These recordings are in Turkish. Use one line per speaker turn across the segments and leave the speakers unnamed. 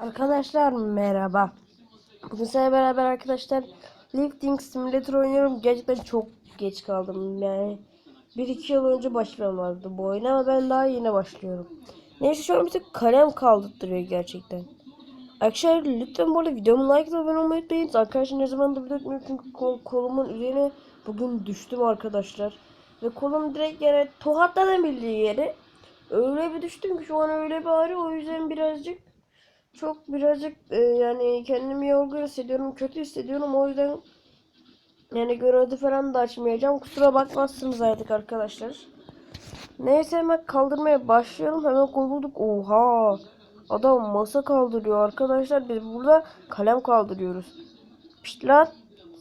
Arkadaşlar merhaba. Bugün sizlerle beraber arkadaşlar Lifting Simulator oynuyorum. Gerçekten çok geç kaldım. Yani 1-2 yıl önce başlamazdı bu oyuna ama ben daha yeni başlıyorum. Neyse şu an bir tek kalem kaldırtıyor gerçekten. Arkadaşlar lütfen bu arada videomu like ve abone olmayı unutmayın. Arkadaşlar ne zaman da video etmiyorum çünkü kol, kolumun üzerine bugün düştüm arkadaşlar. Ve kolum direkt yani tohatladan bildiği yere öyle bir düştüm ki şu an öyle bir ağrıyor o yüzden birazcık çok birazcık e, yani kendimi yorgun hissediyorum, kötü hissediyorum. O yüzden yani görüntü falan da açmayacağım. Kusura bakmazsınız artık arkadaşlar. Neyse hemen kaldırmaya başlayalım. Hemen kol bulduk. Oha! Adam masa kaldırıyor arkadaşlar. Biz burada kalem kaldırıyoruz. Pişt lan.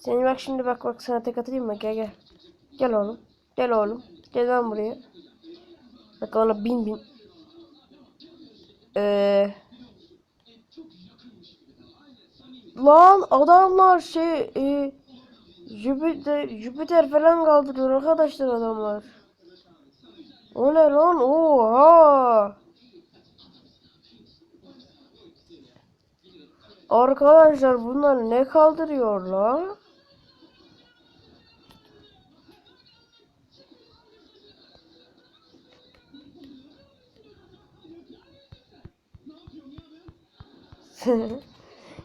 Seni bak şimdi bak bak sana tek atayım mı? Gel gel. Gel oğlum. Gel oğlum. Gel lan buraya. Bak ona bin bin. Eee... Lan adamlar şey e, Jüpiter, Jüpiter falan kaldırıyor arkadaşlar adamlar. O ne lan? Oha! Arkadaşlar bunlar ne kaldırıyor lan?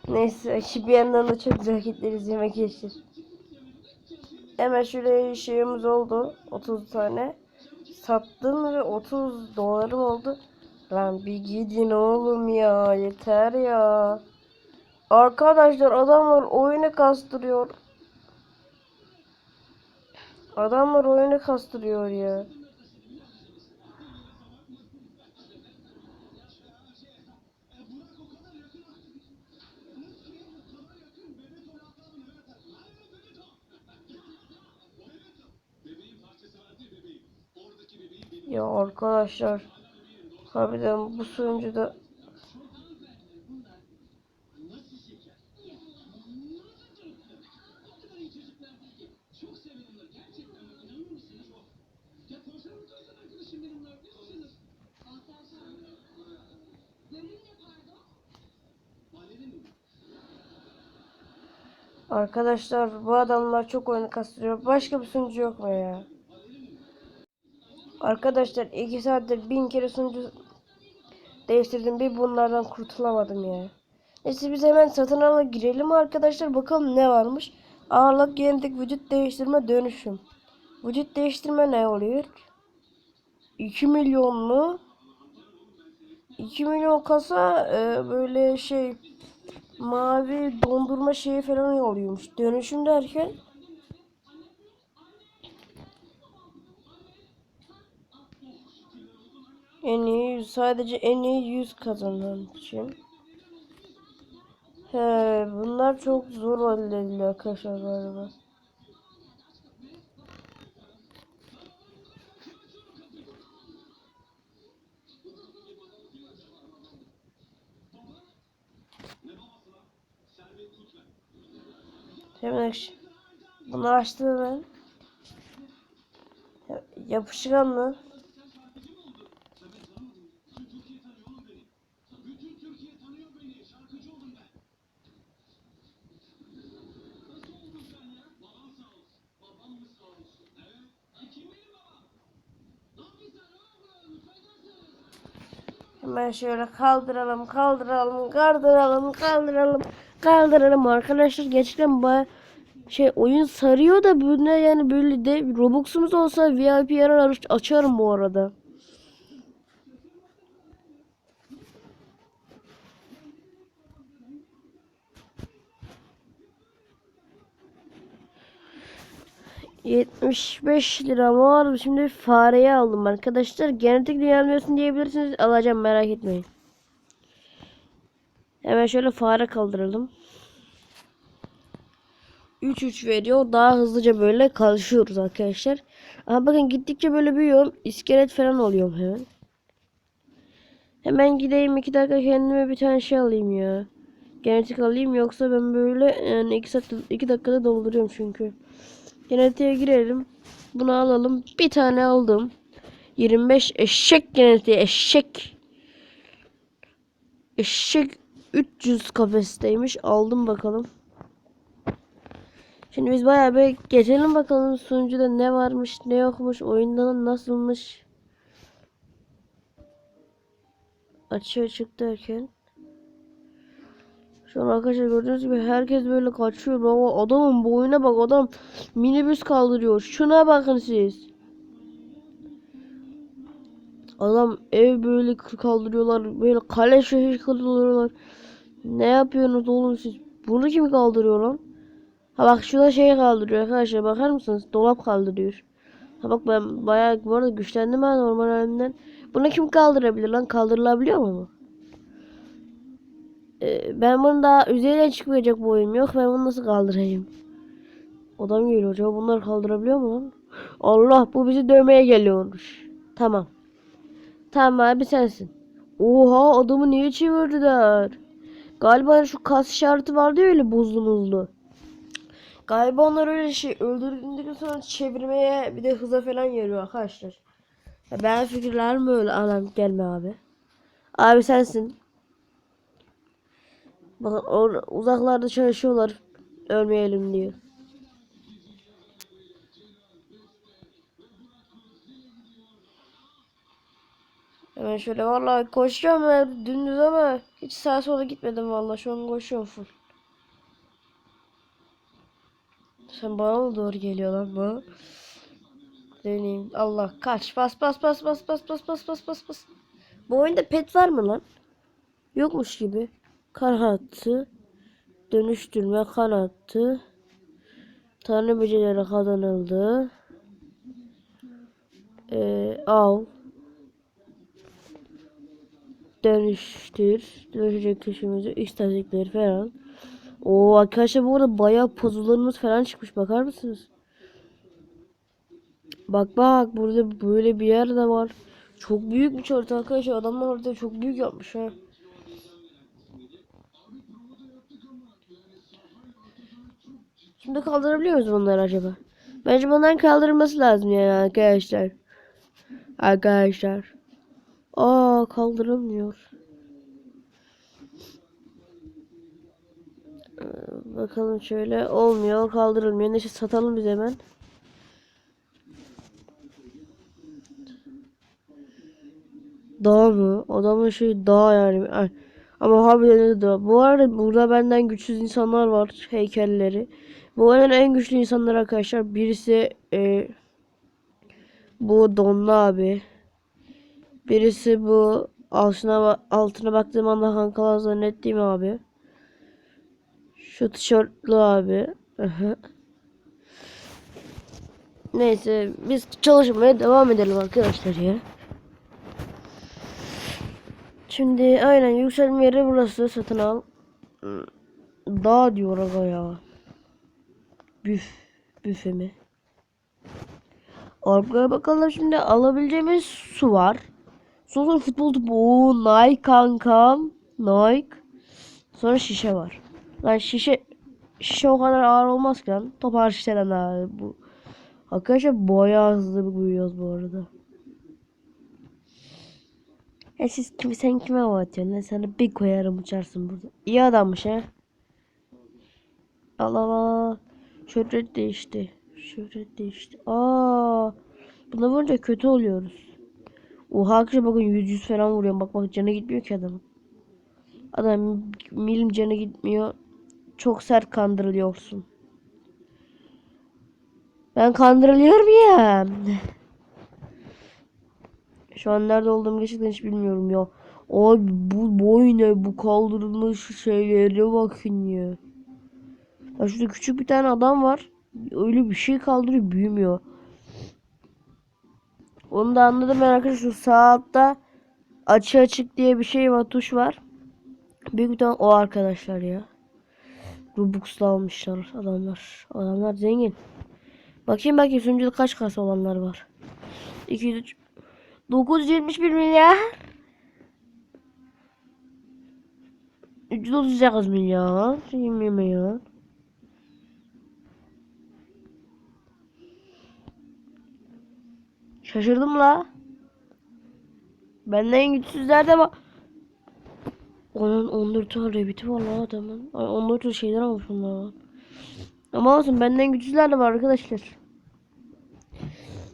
Neyse ki bir yandan da çok güzel hareketler izlemek geçir. Hemen şöyle şeyimiz oldu. 30 tane. Sattım ve 30 dolarım oldu. Lan bir gidin oğlum ya. Yeter ya. Arkadaşlar adamlar oyunu kastırıyor. Adamlar oyunu kastırıyor ya. Ya arkadaşlar harbiden bu sunucuda Arkadaşlar bu adamlar çok oyunu kastırıyor. Başka bir sunucu yok mu ya? Arkadaşlar iki saattir bin kere sunucu değiştirdim. Bir bunlardan kurtulamadım ya. Neyse biz hemen satın ala girelim arkadaşlar. Bakalım ne varmış. Ağırlık genetik vücut değiştirme dönüşüm. Vücut değiştirme ne oluyor? 2 milyon mu? 2 milyon kasa e, böyle şey mavi dondurma şeyi falan oluyormuş. Dönüşüm derken En iyi sadece en iyi 100 kazanan için. He, bunlar çok zor hallediliyor arkadaşlar galiba. Hemen. Bunu açtım ben. Ya- Yapışkan mı? Hemen şöyle kaldıralım, kaldıralım, kaldıralım, kaldıralım, kaldıralım arkadaşlar. Gerçekten baya şey oyun sarıyor da böyle yani böyle de Robux'umuz olsa VIP yer aç- açarım bu arada. ...75 lira var. Şimdi fareyi aldım arkadaşlar. Genetik düzenliyorsun diyebilirsiniz. Alacağım merak etmeyin. Hemen şöyle fare kaldıralım. 3-3 veriyor. Daha hızlıca böyle kalışıyoruz arkadaşlar. Ama bakın gittikçe böyle büyüyorum. İskelet falan oluyorum hemen. Hemen gideyim 2 dakika kendime bir tane şey alayım ya. Genetik alayım yoksa ben böyle yani 2 saat 2 dakikada dolduruyorum çünkü. Genetiğe girelim. Bunu alalım. Bir tane aldım. 25 eşek genetiği eşek. Eşek 300 kapasiteymiş. Aldım bakalım. Şimdi biz bayağı bir geçelim bakalım sunucuda ne varmış ne yokmuş oyunda nasılmış. Açığa çık derken. Şu arkadaşlar gördüğünüz gibi herkes böyle kaçıyor. Baba adamın boyuna bak adam minibüs kaldırıyor. Şuna bakın siz. Adam ev böyle kaldırıyorlar. Böyle kale şehir kaldırıyorlar. Ne yapıyorsunuz oğlum siz? Bunu kim kaldırıyor lan? Ha bak şurada şey kaldırıyor arkadaşlar bakar mısınız? Dolap kaldırıyor. Ha bak ben bayağı bu arada güçlendim ha normal halimden. Bunu kim kaldırabilir lan? Kaldırılabiliyor mu ben bunu daha üzerine çıkmayacak boyum yok. Ben bunu nasıl kaldırayım? Adam geliyor. Acaba bunlar kaldırabiliyor mu lan? Allah bu bizi dövmeye geliyormuş. Tamam. Tamam abi sensin. Oha adamı niye çevirdiler? Galiba şu kas işareti vardı ya öyle buzlu muzlu. Galiba onlar öyle şey öldürdükten sonra çevirmeye bir de hıza falan yarıyor arkadaşlar. Ben fikirlerim böyle anam gelme abi. Abi sensin. Bakın or uzaklarda çalışıyorlar. Ölmeyelim diyor. Hemen şöyle vallahi koşuyorum ben dümdüz ama hiç sağa sola gitmedim vallahi şu an koşuyorum full. Sen bana mı doğru geliyor lan bu? Deneyim. Allah kaç. Bas bas bas bas bas bas bas bas bas bas. Bu oyunda pet var mı lan? Yokmuş gibi. Kanattı. Dönüştürme kanattı. Tanrı beceleri kazanıldı. Ee, av. Dönüştür. Dönüşecek kişimizi. istatistikleri falan. Oo arkadaşlar bu arada bayağı puzzle'larımız falan çıkmış. Bakar mısınız? Bak bak burada böyle bir yer de var. Çok büyük bir harita arkadaşlar. Adamlar orada çok büyük yapmış ha. Şimdi kaldırabiliyor muyuz bunları acaba? Bence bunların kaldırılması lazım yani arkadaşlar. Arkadaşlar. Aa kaldırılmıyor. Ee, Bakalım şöyle olmuyor kaldırılmıyor. Neyse satalım biz hemen. Dağ mı? Adamın şey dağ yani. Ay, Ama harbiden de dağ. Bu arada burada benden güçsüz insanlar var. Heykelleri. Bu oyunun en güçlü insanlar arkadaşlar. Birisi e, bu Donlu abi. Birisi bu altına, altına baktığım anda Hankalar zannettiğim abi. Şu tişörtlü abi. Neyse biz çalışmaya devam edelim arkadaşlar ya. Şimdi aynen yükselme yeri burası satın al. Dağ diyor aga ya. Büf. Büfe mi? Arkaya bakalım şimdi alabileceğimiz su var. Sonra futbol topu. Oo, Nike kankam. Nike. Sonra şişe var. Lan şişe şişe o kadar ağır olmaz ki lan. Top ağır şişeden ağır bu. Arkadaşlar bayağı hızlı büyüyoruz bu arada. E siz kimi sen kime hava atıyorsun? lan? Sana bir koyarım uçarsın burada. İyi adammış he. Allah Allah. Şöhret değişti. Şöhret değişti. Aa. Buna vurunca kötü oluyoruz. Oha arkadaşlar bakın 100 100 falan vuruyorum. Bak bak canı gitmiyor ki adamın. Adam milim canı gitmiyor. Çok sert kandırılıyorsun. Ben kandırılıyorum ya. Şu an nerede olduğumu gerçekten hiç bilmiyorum ya. Abi bu boy ne? Bu kaldırılmış şeylere bakın ya. Ya şurada küçük bir tane adam var. Öyle bir şey kaldırıyor büyümüyor. Onu da anladım ben arkadaşlar. Sağ altta açı açık diye bir şey var. Tuş var. Büyük bir tane o arkadaşlar ya. Robux'la almışlar adamlar. Adamlar zengin. Bakayım bakayım sunucuda kaç kasa olanlar var. 203 971 milyar 338 milyar 20 milyar Şaşırdım la. Benden güçsüzler de bak. Onun 14 tane rebiti var lan adamın. Ay 14 tane şeyler almış bunlar. Ama olsun benden güçlüler de var arkadaşlar.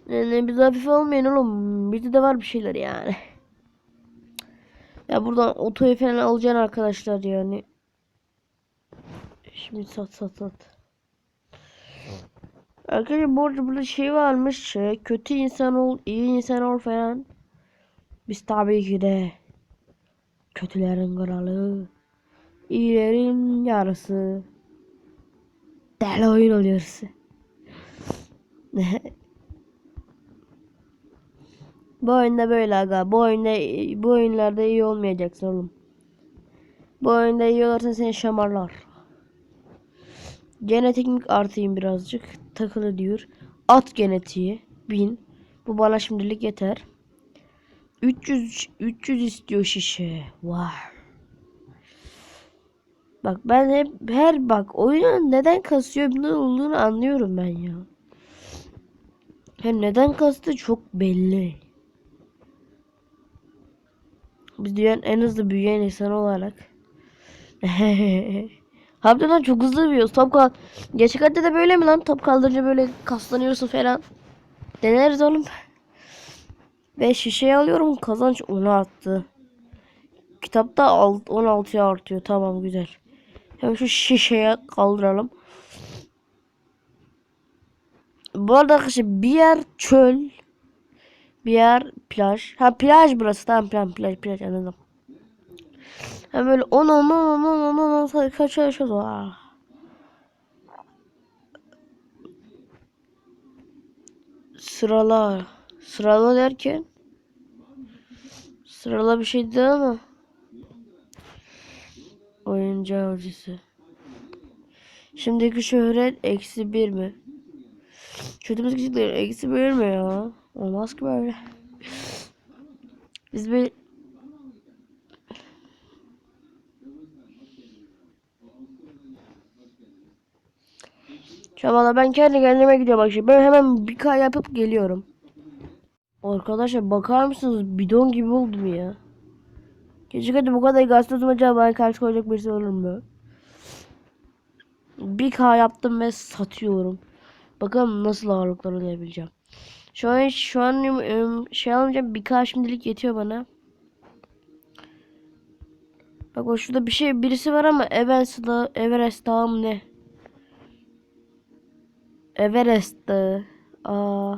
Yani biz hafif olmayın oğlum. Bizde de var bir şeyler yani. Ya buradan otoyu falan alacaksın arkadaşlar yani. Şimdi sat sat sat. Arkadaşlar bu arada burada şey varmış. şey, Kötü insan ol, iyi insan ol falan. Biz tabii ki de kötülerin kralı. iyilerin yarısı. Deli oyun oluyoruz. bu oyunda böyle aga. Bu oyunda bu oyunlarda iyi olmayacaksın oğlum. Bu oyunda iyi olursan seni şamarlar. Genetik artıyım birazcık. Takılı diyor. At genetiği. 1000. Bu bana şimdilik yeter. 300 300 istiyor şişe. Vay. Bak ben hep her bak oyunun neden kasıyor ne olduğunu anlıyorum ben ya. Hem neden kastı çok belli. Biz dünyanın en hızlı büyüyen insan olarak. Harbiden çok hızlı büyüyoruz. Top kal Gerçek hayatta da böyle mi lan? Top kaldırınca böyle kaslanıyorsun falan. Deneriz oğlum. Ve şişeyi alıyorum. Kazanç 10'a arttı. Kitapta 16'ya artıyor. Tamam güzel. Hem şu şişeye kaldıralım. Bu arada arkadaşlar bir yer çöl. Bir yer plaj. Ha plaj burası. Tamam plaj plaj plaj anladım. Hem böyle 10 10 10 10 10 10 kaç yaşıyoruz? Ah. Sırala. Sırala derken Sırala bir şey değil ama Oyuncu avcısı Şimdiki şöhret eksi bir mi? Kötümüz küçükler eksi bir mi ya? Olmaz ki böyle. Biz bir Şamala ben kendi kendime gidiyorum bak. Ben hemen bir kay yapıp geliyorum. Arkadaşlar bakar mısınız? Bidon gibi oldum ya. Geçik hadi bu kadar gazete acaba bana karşı koyacak birisi olur mu? Bir K yaptım ve satıyorum. Bakalım nasıl ağırlıklar ödeyebileceğim. Şu an şu an şey alınca bir K şimdilik yetiyor bana. Bak o şurada bir şey birisi var ama Everest Everest Dağı mı ne? Everest Dağı. Aa.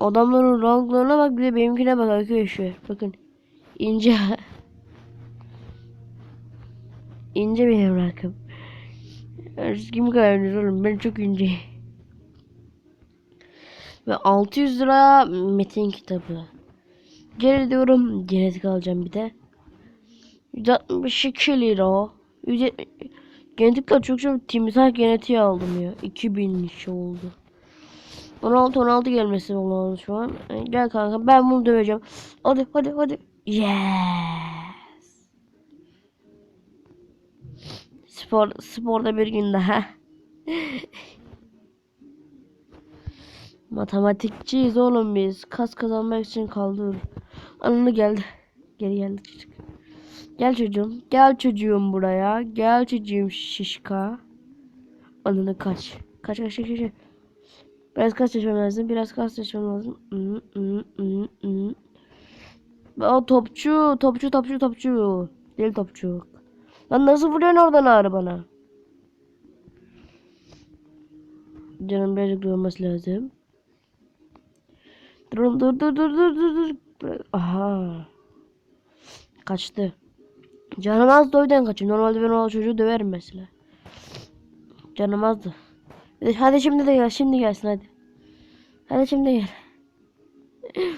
Adamların ranklarına bak bir de benimkine bak arkadaşlar. Bakın. ince ince benim rankım. Siz kim kaybediyor oğlum? Ben çok ince. Ve 600 lira metin kitabı. Geri diyorum genetik alacağım bir de. 162 lira. 170... Genetikler çok çok timsah genetiği aldım ya. 2000 kişi oldu. 16 16 gelmesi olan şu an. E, Gel kanka ben bunu döveceğim. Hadi hadi hadi. Yes. Spor sporda bir gün daha. Matematikçiyiz oğlum biz. Kas kazanmak için kaldır. Anını geldi. Geri geldi çocuk. Gel çocuğum. Gel çocuğum buraya. Gel çocuğum şişka. Anını kaç. Kaç kaç kaç kaç. Biraz kas çalışmam lazım. Biraz kas çalışmam lazım. Hmm, hmm, hmm, hmm. O topçu, topçu, topçu, topçu. Deli topçu. Lan nasıl vuruyorsun oradan ağrı bana? Canım birazcık durması lazım. Dur dur dur dur dur dur. Aha. Kaçtı. Canım az da o yüzden kaçıyor. Normalde ben o çocuğu döverim mesela. Canım azdı. Hadi şimdi de gel. Şimdi gelsin hadi. Hadi şimdi gel.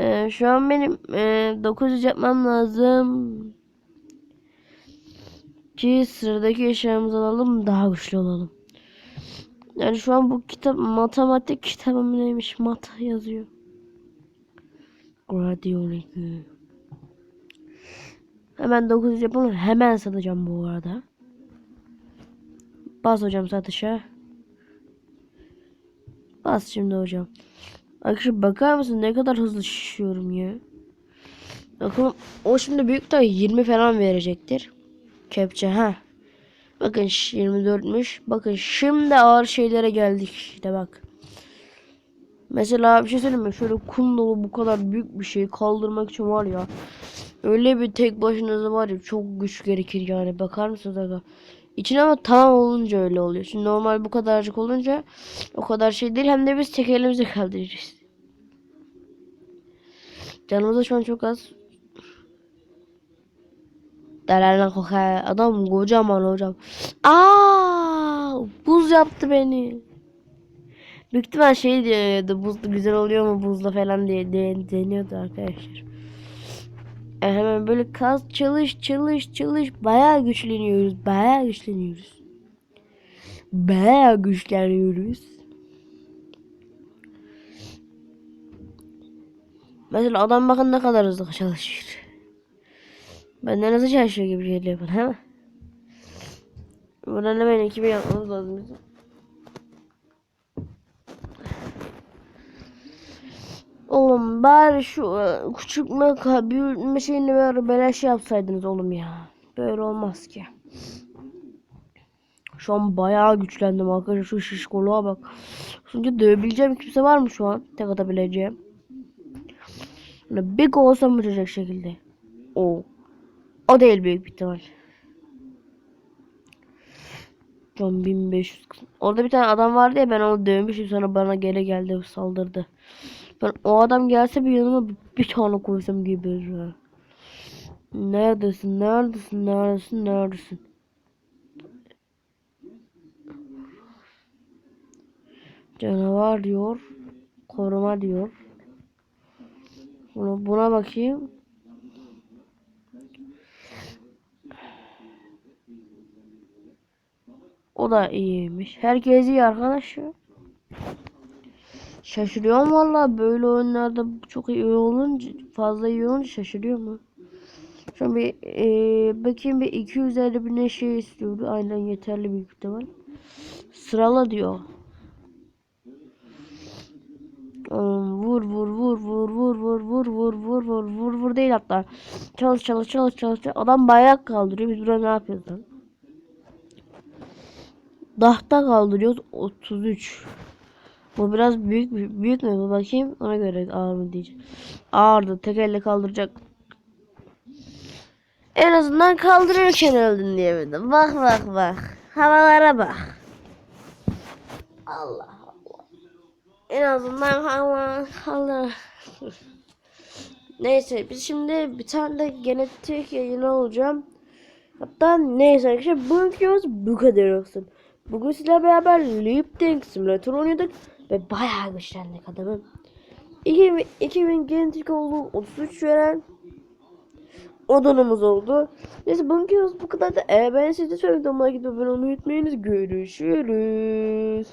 Ee, şu an benim e, 900 yapmam lazım. Ki sıradaki eşyamızı alalım daha güçlü olalım. Yani şu an bu kitap matematik kitabı mı neymiş? Mat yazıyor. Gradionik. Hemen 900 yapalım. Hemen satacağım bu arada. Bas hocam satışa. Bas şimdi hocam. Arkadaşlar bakar mısın ne kadar hızlı şişiyorum ya. Bakın o şimdi büyük de 20 falan verecektir. Kepçe ha. Bakın ş- 24'müş. Bakın şimdi ağır şeylere geldik işte bak. Mesela bir şey söyleyeyim mi? Şöyle kum dolu bu kadar büyük bir şeyi kaldırmak için var ya. Öyle bir tek başınıza var ya çok güç gerekir yani. Bakar mısınız aga? İçine ama tamam olunca öyle oluyor. Şimdi normal bu kadarcık olunca o kadar şey değil. Hem de biz tek elimizle kaldırırız. Canımız da şu an çok az. Delerden kokar. Adam kocaman hocam. Aa, buz yaptı beni. Büyük ihtimal şey diyordu. Buzlu güzel oluyor mu buzla falan diye de- deniyordu arkadaşlar. E hemen böyle kas çalış çalış çalış bayağı güçleniyoruz. Bayağı güçleniyoruz. Bayağı güçleniyoruz. Mesela adam bakın ne kadar hızlı çalışır. Benden hızlı çalışıyor gibi geliyor bana ama. Buradan hemen ekibi yapmamız lazım Oğlum bari şu e, küçültme, büyütme şeyini ver, beleş yapsaydınız oğlum ya. Böyle olmaz ki. Şu an bayağı güçlendim arkadaşlar. Şu şişkoluğa bak. Şimdi dövebileceğim kimse var mı şu an? Tek atabileceğim. Böyle big olsam uçacak şekilde. O. O değil büyük bir ihtimal. John 1500. Orada bir tane adam vardı ya ben onu dövmüşüm sonra bana gele geldi saldırdı. Ben o adam gelse bir yanıma bir, bir tane koysam gibi. Neredesin? Neredesin? Neredesin? Neredesin? Canavar diyor. Koruma diyor. Buna, buna bakayım. O da iyiymiş. Herkes iyi arkadaş ya. Şaşırıyorum valla böyle oyunlarda çok iyi olunca fazla iyi olunca şaşırıyor mu? An bir eee, bakayım bir 250 bin şey istiyordu. Aynen yeterli büyük ihtimal. Sırala diyor. Vur vur vur vur vur vur vur vur vur vur vur vur değil hatta. Çalış çalış çalış çalış. Adam bayağı kaldırıyor. Biz burada ne yapıyoruz lan? Dahta kaldırıyoruz 33. Bu biraz büyük büyük mü? Bir bakayım ona göre ağır mı diyeceğim. Ağırdı. Tek elle kaldıracak. En azından kaldırırken öldün diyemedim. Bak bak bak. Havalara bak. Allah Allah. En azından hava hava. Neyse biz şimdi bir tane de genetik yayını olacağım. Hatta neyse arkadaşlar bugünkü videomuz bu kadar olsun. Bugün sizlerle beraber Leap Tank Simulator oynadık ve bayağı güçlendik adamım. 2000, 2000 genetik oldu 33 veren odanımız oldu. Neyse bugünkü bu kadar da eğer ben size söyledim like abone olmayı unutmayınız. Görüşürüz.